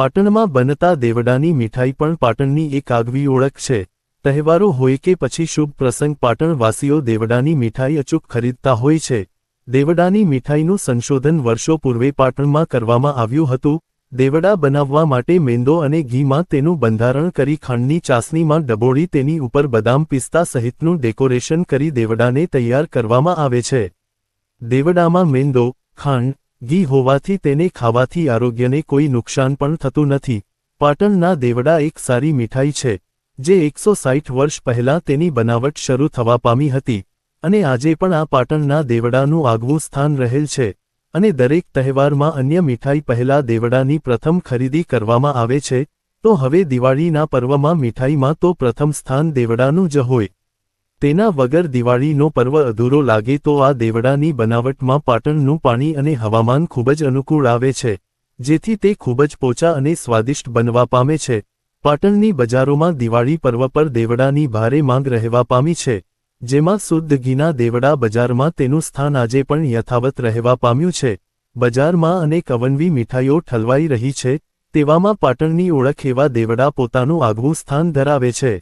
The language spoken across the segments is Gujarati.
પાટણમાં બનતા દેવડાની મીઠાઈ પણ પાટણની એક આગવી ઓળખ છે. તહેવારો હોય કે પછી શુભ પ્રસંગ પાટણવાસીઓ દેવડાની મીઠાઈ અચૂક ખરીદતા હોય છે. દેવડાની મીઠાઈનું સંશોધન વર્ષો પૂર્વે પાટણમાં કરવામાં આવ્યું હતું. દેવડા બનાવવા માટે મેંદો અને ઘીમાં તેનું બંધારણ કરી ખાંડની ચાસણીમાં ડબોળી તેની ઉપર બદામ પિસ્તા સહિતનું ડેકોરેશન કરી દેવડાને તૈયાર કરવામાં આવે છે. દેવડામાં મેંદો, ખાંડ ઘી હોવાથી તેને ખાવાથી આરોગ્યને કોઈ નુકસાન પણ થતું નથી. પાટણના દેવડા એક સારી મીઠાઈ છે, જે એકસો સાઠ વર્ષ પહેલાં તેની બનાવટ શરૂ થવા પામી હતી અને આજે પણ આ પાટણના દેવડાનું આગવું સ્થાન રહેલ છે અને દરેક તહેવારમાં અન્ય મીઠાઈ પહેલાં દેવડાની પ્રથમ ખરીદી કરવામાં આવે છે, તો હવે દિવાળીના પર્વમાં મીઠાઈમાં તો પ્રથમ સ્થાન દેવડાનું જ હોય. તેના વગર દિવાળીનો પર્વ અધૂરો લાગે તો આ દેવડાની બનાવટમાં પાટણનું પાણી અને હવામાન ખૂબ જ અનુકૂળ આવે છે, જેથી તે ખૂબ જ પોચા અને સ્વાદિષ્ટ બનવા પામે છે. પાટણની બજારોમાં દિવાળી પર્વ પર દેવડાની ભારે માંગ રહેવા પામી છે, જેમાં શુદ્ધ ઘીના દેવડા બજારમાં તેનું સ્થાન આજે પણ યથાવત રહેવા પામ્યું છે. બજારમાં અનેક અવનવી મીઠાઈઓ ઠલવાઈ રહી છે, તેવામાં પાટણની ઓળખ એવા દેવડા પોતાનું આગવું સ્થાન ધરાવે છે.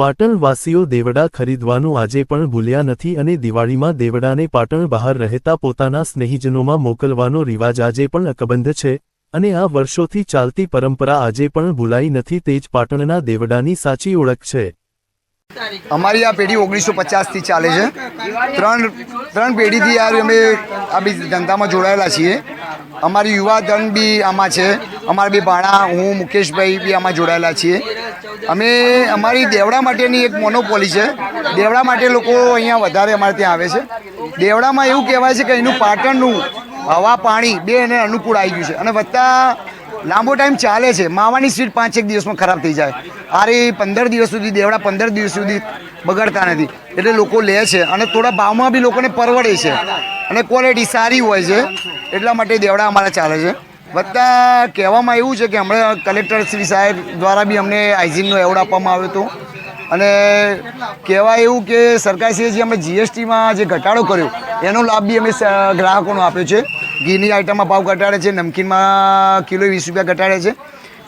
પાટણવાસીઓ દેવડા ખરીદવાનું આજે પણ ભૂલ્યા નથી અને દિવાળીમાં દેવડાને પાટણ બહાર રહેતા પોતાના સ્નેહીજનોમાં મોકલવાનો રિવાજ આજે પણ અકબંધ છે અને આ વર્ષોથી ચાલતી પરંપરા આજે પણ ભૂલાઈ નથી તે જ પાટણના દેવડાની સાચી ઓળખ છે. અમારી આ પેઢી ઓગણીસો પચાસથી ચાલે છે. ત્રણ ત્રણ પેઢીથી યાર અમે આ બી ધંધામાં જોડાયેલા છીએ. અમારી યુવા ધન બી આમાં છે. અમારા બે ભાણા, હું, મુકેશભાઈ બી આમાં જોડાયેલા છીએ. અમે અમારી દેવડા માટેની એક મોનોપોલી છે. દેવડા માટે લોકો અહીંયા વધારે અમારે ત્યાં આવે છે. દેવડામાં એવું કહેવાય છે કે એનું પાટણનું હવા પાણી બે એને અનુકૂળ આવી ગયું છે. અને વધતા લાંબો ટાઈમ ચાલે છે. માવાની સ્વીટ પાંચ એક દિવસમાં ખરાબ થઈ જાય. આરે પંદર દિવસ સુધી દેવડા પંદર દિવસ સુધી બગડતા નથી. એટલે લોકો લે છે. અને થોડા ભાવમાં બી લોકોને પરવડે છે. અને ક્વોલિટી સારી હોય છે. એટલા માટે દેવડા અમારા ચાલે છે. વત્તા કહેવામાં એવું છે કે હમણાં કલેક્ટર શ્રી સાહેબ દ્વારા બી અમને હાઇજીનનો એવોર્ડ આપવામાં આવ્યો હતો. અને કહેવાય એવું કે સરકારશ્રીએ જે અમે જીએસટીમાં જે ઘટાડો કર્યો, એનો લાભ બી અમે ગ્રાહકોનો આપ્યો છે. ઘીની આઇટમમાં ભાવ ઘટાડે છે, નમકીનમાં કિલો વીસ રૂપિયા ઘટાડે છે.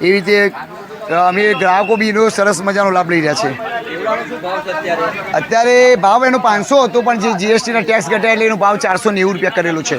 એવી રીતે અમે ગ્રાહકો બી એનો સરસ મજાનો લાભ લઈ રહ્યા છે. અત્યારે ભાવ એનો પાંચસો હતો, પણ જે જીએસટીના ટેક્સ ઘટાડે એટલે એનો ભાવ ચારસો નેવું રૂપિયા કરેલો છે.